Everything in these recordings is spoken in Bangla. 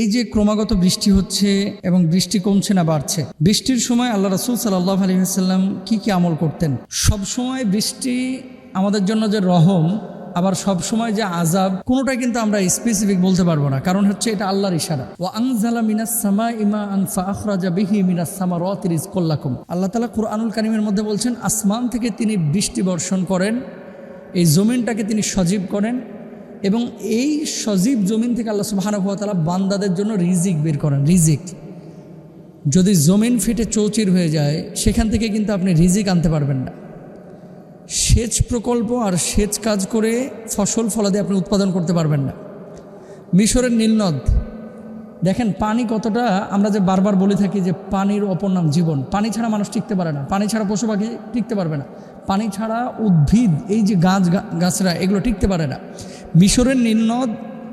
এই যে ক্রমাগত বৃষ্টি হচ্ছে এবং বৃষ্টি কমছে না, বাড়ছে, বৃষ্টির সময় আল্লাহ রসুল সাল্লাহ আলহিহাল্লাম কি কি আমল করতেন? সব সময় বৃষ্টি আমাদের জন্য যে রহম, আবার সব সময় যে আজাব কোনোটাই কিন্তু আমরা স্পেসিফিক বলতে পারব না, কারণ হচ্ছে এটা আল্লাহর ইশারা। ও আংজালা মিনাস সামা ইমা আনফা আখরাজা বিহি মিনাস সামা রতিরিজ কল্লাকুম আল্লাহ তালা কুরআনুল কারিমের মধ্যে বলছেন, আসমান থেকে তিনি বৃষ্টি বর্ষণ করেন, এই জমিনটাকে তিনি সজীব করেন এবং এই সজীব জমিন থেকে আল্লাহ সুবাহানুভতালা বান্দাদের জন্য রিজিক বের করেন, রিজিক। যদি জমিন ফেটে চৌচির হয়ে যায়, সেখান থেকে কিন্তু আপনি রিজিক আনতে পারবেন না। সেচ প্রকল্প আর সেচ কাজ করে ফসল ফলাদি আপনি উৎপাদন করতে পারবেন না। মিশরের নীলনদ, দেখেন পানি কতটা, আমরা যে বারবার বলে থাকি যে পানির অপর নাম জীবন। পানি ছাড়া মানুষ টিকতে পারে না। পানি ছাড়া পশু পাখি টিকতে পারবে না। পানি ছাড়া উদ্ভিদ, এই যে গাছ গাছরা, এগুলো টিকতে পারে না। মিশরের নীলনদ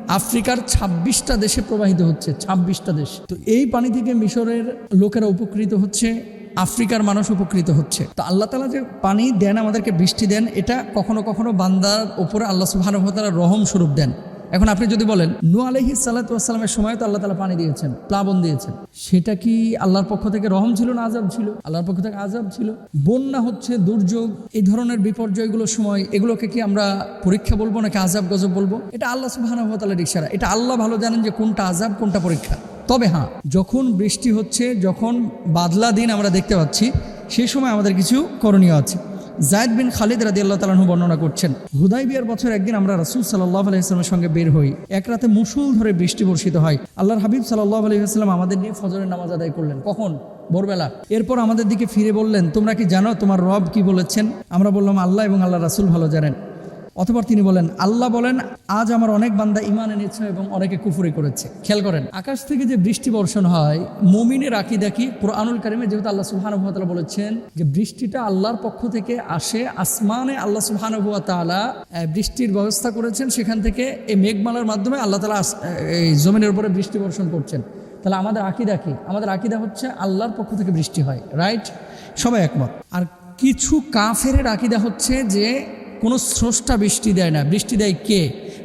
আফ্রিকার ২৬টা দেশে প্রবাহিত হচ্ছে ২৬টা দেশ। তো এই পানি থেকে মিশরের লোকেরা উপকৃত হচ্ছে, আফ্রিকার মানুষ উপকৃত হচ্ছে। তো আল্লাহ তালা যে পানি দেন, আমাদেরকে বৃষ্টি দেন, এটা কখনো কখনো বান্দার উপরে আল্লাহ তারা রহম স্বরূপ দেন। এখন আপনি যদি বলেন নু আলহি সাল্লাতামের সময় তো আল্লাহ তালা পানি দিয়েছেন, প্লাবন দিয়েছেন। সেটা কি আল্লাহর পক্ষ থেকে রহম ছিল না আজাব ছিল? আল্লাহর পক্ষ থেকে আজাব ছিল। বন্যা হচ্ছে, দুর্যোগ, এই ধরনের বিপর্যয়গুলোর সময় এগুলোকে কি আমরা পরীক্ষা বলব নাকি আজাব গজব বলব? এটা আল্লাহ সুবাহানুভতালার ইশারা। এটা আল্লাহ ভালো জানেন যে কোনটা আজাব কোনটা পরীক্ষা। তবে হ্যাঁ যখন বৃষ্টি হচ্ছে, যখন বাদলা দিন আমরা দেখতে পাচ্ছি সেই সময় আমাদের কিছু করণীয় আছে। জায়দ বিন খালিদ রাদি আল্লাহ তালাহু বর্ণনা করছেন, হুদাই বিয়ার বছর একদিন আমরা রাসুল সাল্লাহ আলাইসলামের সঙ্গে বের হই। এক রাতে মুসুল ধরে বৃষ্টি বর্ষিত হয়। আল্লাহর হাবিব সাল্লাহ আলাইসলাম আমাদের নিয়ে ফজরের নামাজ আদায় করলেন। কখন? ভোরবেলা। এরপর আমাদের দিকে ফিরে বললেন, তোমরা কি জানো তোমার রব কি বলেছেন? আমরা বললাম, আল্লাহ এবং আল্লাহ রাসুল ভালো জানেন। অতপর তিনি বলেন, আল্লাহ বলেন, আজ আমার অনেক বান্দা ইমান এনেছে এবং অনেকে কুফুরি করেছে। খেয়াল করেন, আকাশ থেকে যে বৃষ্টি বর্ষণ হয়, মমিনের আকি দেখি পুরানুল কারিমে যেহেতু আল্লাহ সুহানুভতালা বলেছেন যে বৃষ্টিটা আল্লাহর পক্ষ থেকে আসে, আসমানে আল্লাহ সুহানুভুয়া বৃষ্টির ব্যবস্থা করেছেন, সেখান থেকে এই মেঘমালার মাধ্যমে আল্লাহ তালা এই জমিনের উপরে বৃষ্টি বর্ষণ করছেন। তাহলে আমাদের আকিদা কি? আমাদের আকিদা হচ্ছে আল্লাহর পক্ষ থেকে বৃষ্টি হয়, রাইট? সবাই একমত। আর কিছু কাফের আকিদা হচ্ছে যে কোনো স্রষ্টা বৃষ্টি দেয় না। বৃষ্টি দেয় কে?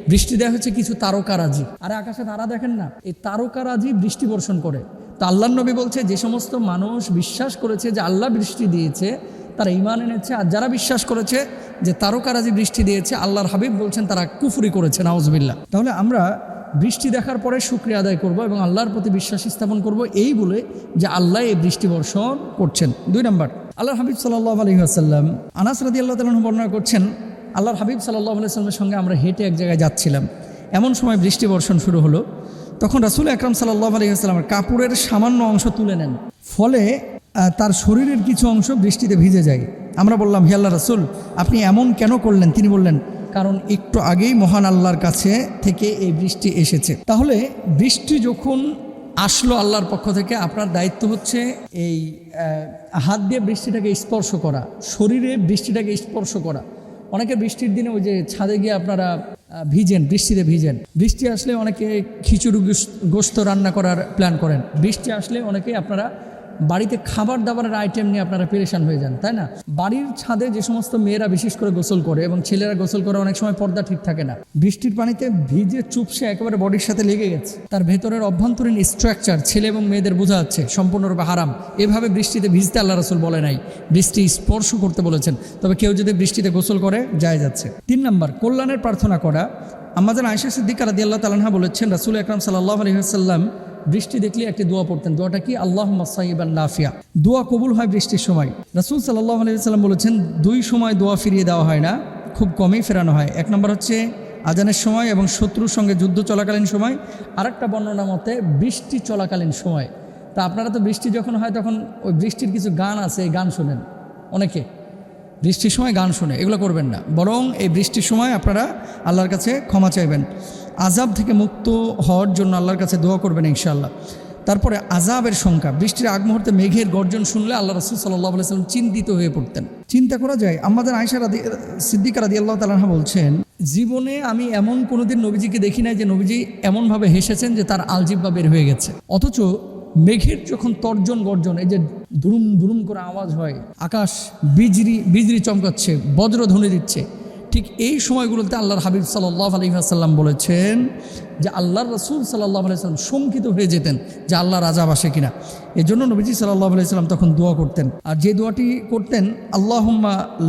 বৃষ্টি দেয় হচ্ছে কিছু তারকারাজি। আরে আকাশে তারা দেখেন না? এই তারকারাজি বৃষ্টি বর্ষণ করে। তা আল্লাহ নবী বলছে, যে সমস্ত মানুষ বিশ্বাস করেছে যে আল্লাহ বৃষ্টি দিয়েছে, তারা ইমান এনেছে। আর যারা বিশ্বাস করেছে যে তারকারাজি বৃষ্টি দিয়েছে, আল্লাহর হাবিব বলছেন, তারা কুফুরি করেছে নওয়াজবিল্লা তাহলে আমরা বৃষ্টি দেখার পরে শুক্রিয়া আদায় করব এবং আল্লাহর প্রতি বিশ্বাস স্থাপন করব, এই বলে যে আল্লাহ এই বৃষ্টি বর্ষণ করছেন। দুই নম্বর আল্লাহ হাবিব সাল্লাহ আলহিহাসাল্লাম আনাস রাদি আল্লাহ তালন বর্ণনা করছেন, আল্লাহর হাবিব সাল্লাহ আলাইস্লামের সঙ্গে আমরা হেঁটে এক জায়গায় যাচ্ছিলাম। এমন সময় বৃষ্টি বর্ষণ শুরু হলো। তখন রাসুল আকরাম সাল্লাহ আলহিহাস্লামের কাপড়ের সামান্য অংশ তুলে নেন। ফলে তার শরীরের কিছু অংশ বৃষ্টিতে ভিজে যায়। আমরা বললাম, হে আল্লাহ রাসুল, আপনি এমন কেন করলেন? তিনি বললেন, কারণ একটু আগেই মহান আল্লাহর কাছে থেকে এই বৃষ্টি এসেছে। তাহলে বৃষ্টি যখন আসলো আল্লাহর পক্ষ থেকে। আপনার দায়িত্ব হচ্ছে এই হাত দিয়ে বৃষ্টিটাকে স্পর্শ করা, শরীরে বৃষ্টিটাকে স্পর্শ করা। অনেকে বৃষ্টির দিনে ওই যে ছাদে গিয়ে আপনারা ভিজেন, বৃষ্টিতে ভিজেন। বৃষ্টি আসলে অনেকে খিচুড়ি গোস্ত রান্না করার প্ল্যান করেন। বৃষ্টি আসলে অনেকে আপনারা বাড়িতে খাবার দাবারের আইটেম নিয়ে আপনারা পেরেশান হয়ে যান, তাই না? বাড়ির ছাদে যে সমস্ত মেয়েরা বিশেষ করে গোসল করে এবং ছেলেরা গোসল করে অনেক সময় পর্দা ঠিক থাকে না, বৃষ্টির পানিতে ভিজে চুপসে একেবারে বডির সাথে লেগে গেছে। তার ভেতরের অভ্যন্তরীণ স্ট্রাকচার ছেলে এবং মেয়েদের বোঝা যাচ্ছে, সম্পূর্ণরূপে হারাম। এভাবে বৃষ্টিতে ভিজতে আল্লাহ রসুল বলে নাই। বৃষ্টি স্পর্শ করতে বলেছেন। তবে কেউ যদি বৃষ্টিতে গোসল করে, যায় যাচ্ছে। তিন নম্বর, কল্যাণের প্রার্থনা করা। আমাদের আয়সা সিদ্দিকার রাদি আল্লাহ তালাহা বলেছেন, রাসুল আকরাম সাল্লাহ আলহিহাসাল্লাম বৃষ্টি দেখলে একটি দোয়া পড়তেন। দোয়াটা কি? আল্লাহ মাসাইবান নাফিয়া। দোয়া কবুল হয় বৃষ্টির সময়। রাসুল সাল্লাহ আলাইসাল্লাম বলেছেন, দুই সময় দোয়া ফিরিয়ে দেওয়া হয় না, খুব কমই ফেরানো হয়। এক নম্বর হচ্ছে আজানের সময় এবং শত্রুর সঙ্গে যুদ্ধ চলাকালীন সময়। আরেকটা বর্ণনা মতে, বৃষ্টি চলাকালীন সময়। তা আপনারা তো বৃষ্টি যখন হয় তখন ওই বৃষ্টির কিছু গান আছে, এই গান শোনেন অনেকে। বৃষ্টির সময় গান শুনে, এগুলো করবেন না। বরং এই বৃষ্টির সময় আপনারা আল্লাহর কাছে ক্ষমা চাইবেন। আজাব থেকে মুক্ত হওয়ার জন্য আল্লাহর কাছে দোয়া করবেন ইনশাল্লাহ তারপরে আজাবের সংখ্যা, বৃষ্টির আগ মুহূর্তে মেঘের গর্জন শুনলে আল্লাহ রসুল সাল্লাহ সাল্লাম চিন্তিত হয়ে পড়তেন। চিন্তা করা যায়, আমাদের আয়সা রাদি, সিদ্দিকা রাদি আল্লাহ তালাহা বলছেন, জীবনে আমি এমন কোনোদিন নবীজিকে দেখি নাই যে নবীজি এমনভাবে হেসেছেন যে তার আলজিব্বা বের হয়ে গেছে। অথচ মেঘের যখন তর্জন গর্জন, এই যে দুরুম দুরুম করে আওয়াজ হয়, আকাশ বিজরি বিজরি চমকাচ্ছে, বজ্রধ্বনি দিচ্ছে ঠিক এই সময়গুলোতে আল্লাহর হাবিব সাল্লাহ আলহিহাসাল্লাম বলেছেন যে আল্লাহর রসুল সাল্লাহ আলাইসাল্লাম শঙ্কিত হয়ে যেতেন যে আল্লাহ রাজা বাসে কিনা। এই জন্য নবীজি সাল্লাহ আলাইসাল্লাম তখন দোয়া করতেন। আর যে দোয়াটি করতেন আল্লাহ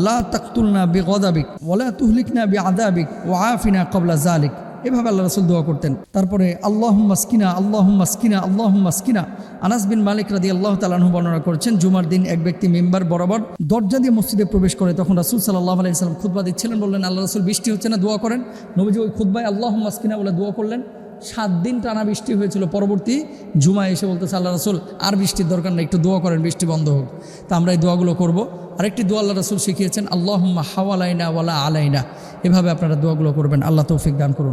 লা তাকতুলনা বে গদাবিক ওলা তুহলিক না বে আদাবিক ও আফিনা কবলা জালিক এভাবে আল্লাহ রসুল দোয়া করতেন। তারপরে আল্লাহ মাসকিনা আল্লাহ মাসকিনা আল্লাহ মাসকিনা আনাস বিন মালিক রাদি আল্লাহ তালাহু বর্ণনা করেছেন, জুমার দিন এক ব্যক্তি মেম্বার বরাবর দরজা দিয়ে মসজিদে প্রবেশ করে, তখন রাসুল সাল্লাহ আলাইসাল্লাম খুদ্া দিচ্ছিলেন, বললেন, আল্লাহ রসুল, বৃষ্টি হচ্ছে না, দোয়া করেন। নবীজি ওই খুদ্বায় আল্লাহ মাসকিনা বলে দোয়া করলেন। সাত দিন টানা বৃষ্টি হয়েছিল, পরবর্তী জুমায় এসে বলতেছে, আল্লাহ রসুল, আর বৃষ্টির দরকার নেই, একটু দোয়া করেন, বৃষ্টি বন্ধ হোক। তা আমরা এই দোয়াগুলো করব। আরেকটি দোয়া আল্লাহ রসুল শিখিয়েছেন আল্লাহ হাওয়ালাইনা ওয়ালা আলাইনা। এভাবে আপনারা দোয়াগুলো করবেন, আল্লাহ তৌফিক দান করুন।